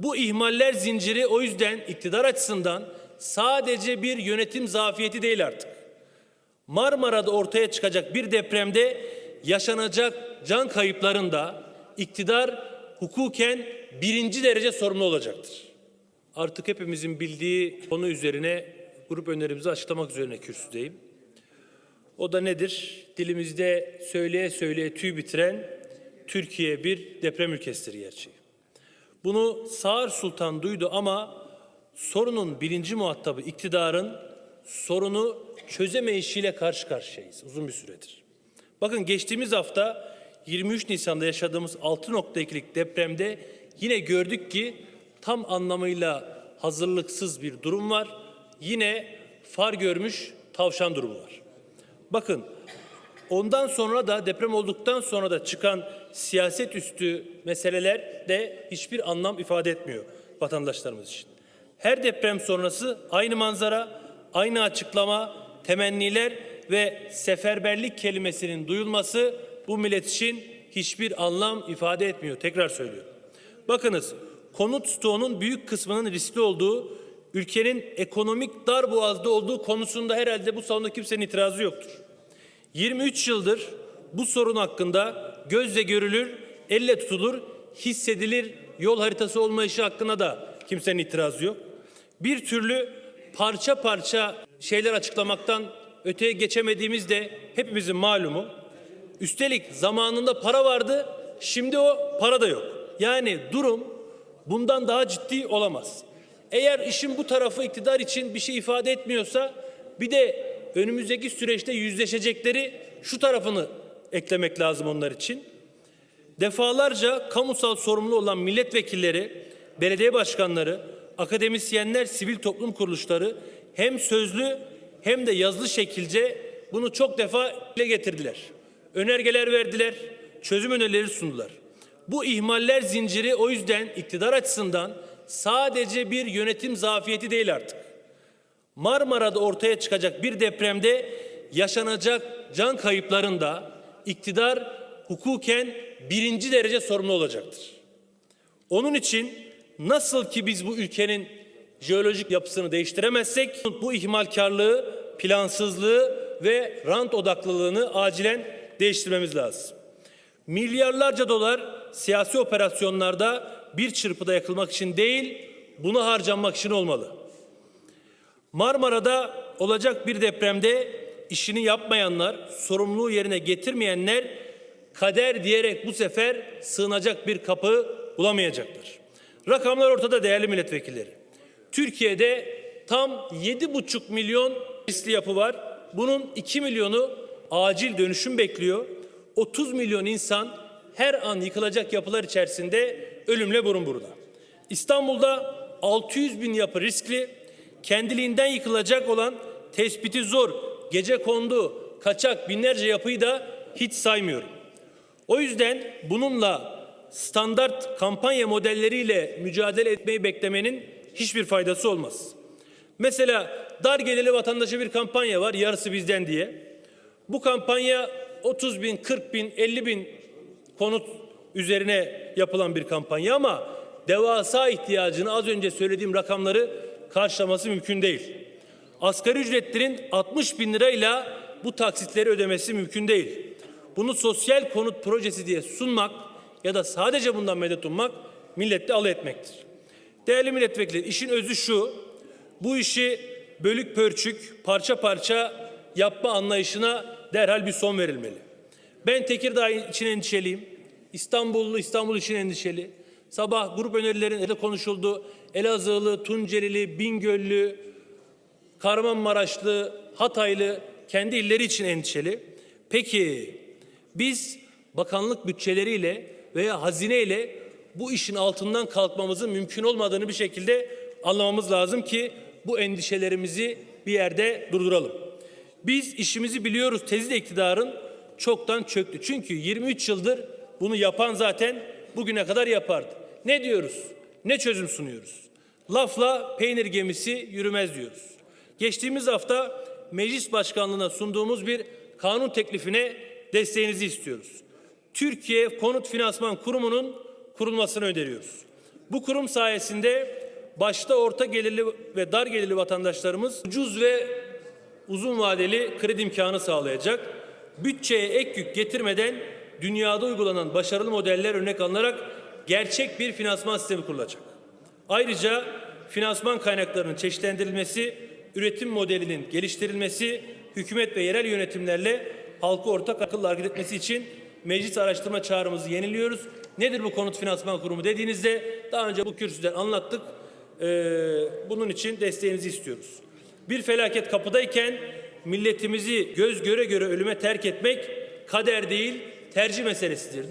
Bu ihmaller zinciri o yüzden iktidar açısından sadece bir yönetim zafiyeti değil artık. Marmara'da ortaya çıkacak bir depremde yaşanacak can kayıplarında iktidar hukuken birinci derece sorumlu olacaktır. Artık hepimizin bildiği konu üzerine grup önerimizi açıklamak üzerine kürsüdeyim. O da nedir? Dilimizde söyleye söyleye tüy bitiren Türkiye bir deprem ülkesidir gerçeği. Bunu Sağır Sultan duydu ama sorunun birinci muhatabı iktidarın sorunu çözemeyişiyle karşı karşıyayız uzun bir süredir. Bakın geçtiğimiz hafta 23 Nisan'da yaşadığımız 6.2'lik depremde yine gördük ki tam anlamıyla hazırlıksız bir durum var. Yine far görmüş tavşan durumu var. Bakın ondan sonra da deprem olduktan sonra da çıkan siyaset üstü meseleler de hiçbir anlam ifade etmiyor vatandaşlarımız için. Her deprem sonrası aynı manzara, aynı açıklama, temenniler ve seferberlik kelimesinin duyulması bu millet için hiçbir anlam ifade etmiyor. Tekrar söylüyorum. Bakınız konut stoğunun büyük kısmının riskli olduğu, ülkenin ekonomik dar boğazda olduğu konusunda herhalde bu salonda kimsenin itirazı yoktur. 23 yıldır bu sorun hakkında gözle görülür, elle tutulur, hissedilir yol haritası olmayışı hakkında da kimsenin itirazı yok. Bir türlü parça parça şeyler açıklamaktan öteye geçemediğimiz de hepimizin malumu. Üstelik zamanında para vardı, şimdi o para da yok. Yani durum bundan daha ciddi olamaz. Eğer işin bu tarafı iktidar için bir şey ifade etmiyorsa bir de önümüzdeki süreçte yüzleşecekleri şu tarafını eklemek lazım onlar için. Defalarca kamusal sorumlu olan milletvekilleri, belediye başkanları, akademisyenler, sivil toplum kuruluşları hem sözlü hem de yazılı şekilde bunu çok defa dile getirdiler. Önergeler verdiler, çözüm önerileri sundular. Bu ihmaller zinciri o yüzden iktidar açısından sadece bir yönetim zafiyeti değil artık. Marmara'da ortaya çıkacak bir depremde yaşanacak can kayıplarında iktidar hukuken birinci derece sorumlu olacaktır. Onun için nasıl ki biz bu ülkenin jeolojik yapısını değiştiremezsek bu ihmalkarlığı, plansızlığı ve rant odaklılığını acilen değiştirmemiz lazım. Milyarlarca dolar siyasi operasyonlarda bir çırpıda yakılmak için değil, bunu harcanmak için olmalı. Marmara'da olacak bir depremde işini yapmayanlar, sorumluluğu yerine getirmeyenler kader diyerek bu sefer sığınacak bir kapı bulamayacaklar. Rakamlar ortada değerli milletvekilleri. Türkiye'de tam 7,5 milyon riskli yapı var. Bunun 2 milyonu acil dönüşüm bekliyor. 30 milyon insan her an yıkılacak yapılar içerisinde ölümle burun buruna. İstanbul'da 600 bin yapı riskli, kendiliğinden yıkılacak olan tespiti zor, gece kondu, kaçak binlerce yapıyı da hiç saymıyorum. O yüzden bununla standart kampanya modelleriyle mücadele etmeyi beklemenin hiçbir faydası olmaz. Mesela dar gelirli vatandaşa bir kampanya var yarısı bizden diye. Bu kampanya 30 bin, 40 bin, 50 bin konut üzerine yapılan bir kampanya ama devasa ihtiyacını az önce söylediğim rakamları karşılaması mümkün değil. Asgari ücretlerin 60 bin lirayla bu taksitleri ödemesi mümkün değil. Bunu sosyal konut projesi diye sunmak ya da sadece bundan medet ummak millette alay etmektir. Değerli milletvekilleri işin özü şu. Bu işi bölük pörçük, parça parça yapma anlayışına derhal bir son verilmeli. Ben Tekirdağ için endişeliyim. İstanbullu İstanbul için endişeli. Sabah grup önerilerinde konuşuldu. Elazığlı, Tuncelili, Bingöllü, Kahramanmaraşlı, Hataylı kendi illeri için endişeli. Peki biz bakanlık bütçeleriyle veya hazineyle bu işin altından kalkmamızın mümkün olmadığını bir şekilde anlamamız lazım ki bu endişelerimizi bir yerde durduralım. Biz işimizi biliyoruz tezi de iktidarın çoktan çöktü. Çünkü 23 yıldır bunu yapan zaten bugüne kadar yapardı. Ne diyoruz? Ne çözüm sunuyoruz? Lafla peynir gemisi yürümez diyoruz. Geçtiğimiz hafta meclis başkanlığına sunduğumuz bir kanun teklifine desteğinizi istiyoruz. Türkiye Konut Finansman Kurumu'nun kurulmasını öneriyoruz. Bu kurum sayesinde başta orta gelirli ve dar gelirli vatandaşlarımız ucuz ve uzun vadeli kredi imkanı sağlayacak. Bütçeye ek yük getirmeden dünyada uygulanan başarılı modeller örnek alınarak gerçek bir finansman sistemi kurulacak. Ayrıca finansman kaynaklarının çeşitlendirilmesi, üretim modelinin geliştirilmesi, hükümet ve yerel yönetimlerle halkı ortak akılla hareket etmesi için meclis araştırma çağrımızı yeniliyoruz. Nedir bu konut finansman kurumu dediğinizde daha önce bu kürsüden anlattık. Ee, bunun için desteğinizi istiyoruz. Bir felaket kapıdayken milletimizi göz göre göre ölüme terk etmek kader değil tercih meselesidir.